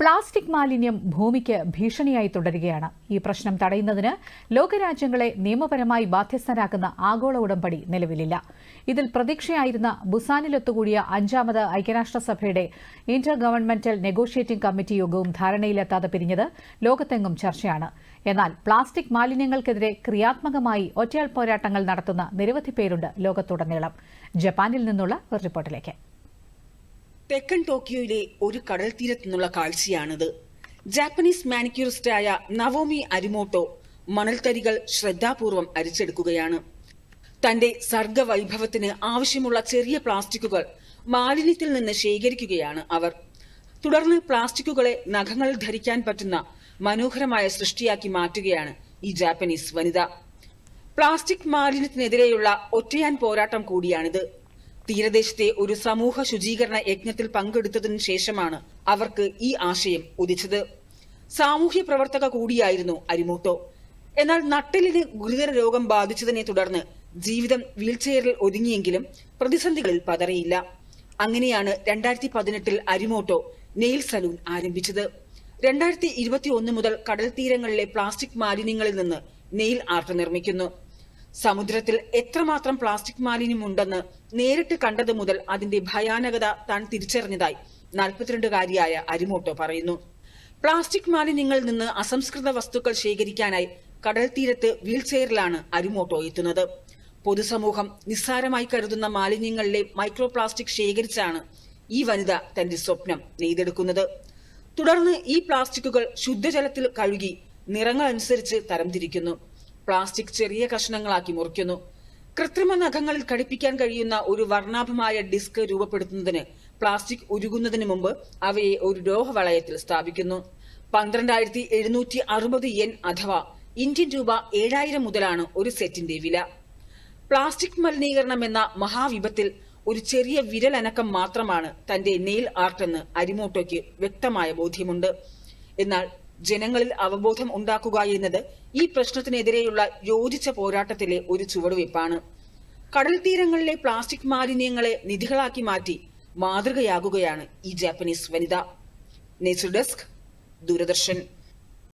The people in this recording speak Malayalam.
പ്ലാസ്റ്റിക് മാലിന്യം ഭൂമിക്ക് ഭീഷണിയായി തുടരുകയാണ്. ഈ പ്രശ്നം തടയുന്നതിന് ലോകരാജ്യങ്ങളെ നിയമപരമായി ബാധ്യസ്ഥരാക്കുന്ന ആഗോള ഉടമ്പടി നിലവിലില്ല. ഇതിൽ പ്രതീക്ഷയായിരുന്ന ബുസാനിലൊത്തുകൂടിയ അഞ്ചാമത് ഐക്യരാഷ്ട്രസഭയുടെ ഇന്റർ ഗവൺമെന്റൽ നെഗോഷിയേറ്റിംഗ് കമ്മിറ്റി യോഗവും ധാരണയിലെത്താതെ പിരിഞ്ഞത് ലോകത്തെങ്ങും ചർച്ചയാണ്. എന്നാൽ പ്ലാസ്റ്റിക് മാലിന്യങ്ങൾക്കെതിരെ ക്രിയാത്മകമായി ഒറ്റയാൾ പോരാട്ടങ്ങൾ നടത്തുന്ന നിരവധി പേരുണ്ട് ലോകത്തുടനീളം. ജപ്പാനിൽ നിന്നുള്ള ഒരു റിപ്പോർട്ടിലേക്ക്. തെക്കൻ ടോക്കിയോയിലെ ഒരു കടൽ തീരത്ത് നിന്നുള്ള കാഴ്ചയാണിത്. ജാപ്പനീസ് മാനിക്യൂറിസ്റ്റായ നവോമി അരിമോട്ടോ മണൽത്തരികൾ ശ്രദ്ധാപൂർവം അരിച്ചെടുക്കുകയാണ്. തന്റെ സർഗവൈഭവത്തിന് ആവശ്യമുള്ള ചെറിയ പ്ലാസ്റ്റിക്കുകൾ മാലിന്യത്തിൽ നിന്ന് ശേഖരിക്കുകയാണ് അവർ. തുടർന്ന് പ്ലാസ്റ്റിക്കുകളെ നഖങ്ങൾ ധരിക്കാൻ പറ്റുന്ന മനോഹരമായ സൃഷ്ടിയാക്കി മാറ്റുകയാണ് ഈ ജാപ്പനീസ് വനിത. പ്ലാസ്റ്റിക് മാലിന്യത്തിനെതിരെയുള്ള ഒറ്റയാൻ പോരാട്ടം കൂടിയാണിത്. തീരദേശത്തെ ഒരു സമൂഹ ശുചീകരണ യജ്ഞത്തിൽ പങ്കെടുത്തതിനു ശേഷമാണ് അവർക്ക് ഈ ആശയം ഉദിച്ചത്. സാമൂഹ്യ പ്രവർത്തക കൂടിയായിരുന്നു അരിമൂട്ടോ. എന്നാൽ നട്ടലിന് ഗുരുതര രോഗം ബാധിച്ചതിനെ തുടർന്ന് ജീവിതം വീൽചെയറിൽ ഒതുങ്ങിയെങ്കിലും പ്രതിസന്ധികളിൽ പതറിയില്ല. അങ്ങനെയാണ് രണ്ടായിരത്തി പതിനെട്ടിൽ അരിമോട്ടോ നെയിൽ സലൂൺ ആരംഭിച്ചത്. രണ്ടായിരത്തി ഇരുപത്തി ഒന്ന് മുതൽ കടൽ തീരങ്ങളിലെ പ്ലാസ്റ്റിക് മാലിന്യങ്ങളിൽ നിന്ന് നെയിൽ ആർട്ട് നിർമ്മിക്കുന്നു. സമുദ്രത്തിൽ എത്രമാത്രം പ്ലാസ്റ്റിക് മാലിന്യം ഉണ്ടെന്ന് നേരിട്ട് കണ്ടത് മുതൽ അതിന്റെ ഭയാനകത താൻ തിരിച്ചറിഞ്ഞതായി നാൽപ്പത്തിരണ്ടുകാരിയായ അരിമോട്ടോ പറയുന്നു. പ്ലാസ്റ്റിക് മാലിന്യങ്ങളിൽ നിന്ന് അസംസ്കൃത വസ്തുക്കൾ ശേഖരിക്കാനായി കടൽ തീരത്ത് വീൽചെയറിലാണ് അരിമോട്ടോ എത്തുന്നത്. പൊതുസമൂഹം നിസ്സാരമായി കരുതുന്ന മാലിന്യങ്ങളിലെ മൈക്രോ പ്ലാസ്റ്റിക് ശേഖരിച്ചാണ് ഈ വനിത തന്റെ സ്വപ്നം നെയ്തെടുക്കുന്നത്. തുടർന്ന് ഈ പ്ലാസ്റ്റിക്കുകൾ ശുദ്ധജലത്തിൽ കഴുകി നിറങ്ങൾ അനുസരിച്ച് തരംതിരിക്കുന്നു. പ്ലാസ്റ്റിക് ചെറിയ കഷ്ണങ്ങളാക്കി മുറിക്കുന്നു. കൃത്രിമ നഖങ്ങളിൽ ഘടിപ്പിക്കാൻ കഴിയുന്ന ഒരു വർണാഭമായ ഡിസ്ക് രൂപപ്പെടുത്തുന്നതിന് പ്ലാസ്റ്റിക് ഉരുകുന്നതിന് മുമ്പ് അവയെ ഒരു ലോഹവളയത്തിൽ സ്ഥാപിക്കുന്നു. പന്ത്രണ്ടായിരത്തി എഴുന്നൂറ്റി അറുപത് യെൻ അഥവാ ഇന്ത്യൻ രൂപ ഏഴായിരം മുതലാണ് ഒരു സെറ്റിന്റെ വില. പ്ലാസ്റ്റിക് മലിനീകരണം എന്ന മഹാവിപത്തിൽ ഒരു ചെറിയ വിരലനക്കം മാത്രമാണ് തന്റെ നെയിൽ ആർട്ടെന്ന് അരിമോട്ടോയ്ക്ക് വ്യക്തമായ ബോധ്യമുണ്ട്. എന്നാൽ ജനങ്ങളിൽ അവബോധം ഉണ്ടാക്കുക എന്നത് ഈ പ്രശ്നത്തിനെതിരെയുള്ള യോജിച്ച പോരാട്ടത്തിലെ ഒരു ചുവടുവയ്പ്പാണ്. കടൽ തീരങ്ങളിലെ പ്ലാസ്റ്റിക് മാലിന്യങ്ങളെ നിധികളാക്കി മാറ്റി മാതൃകയാകുകയാണ് ഈ ജാപ്പനീസ് വനിത. Nature desk Doordarshan.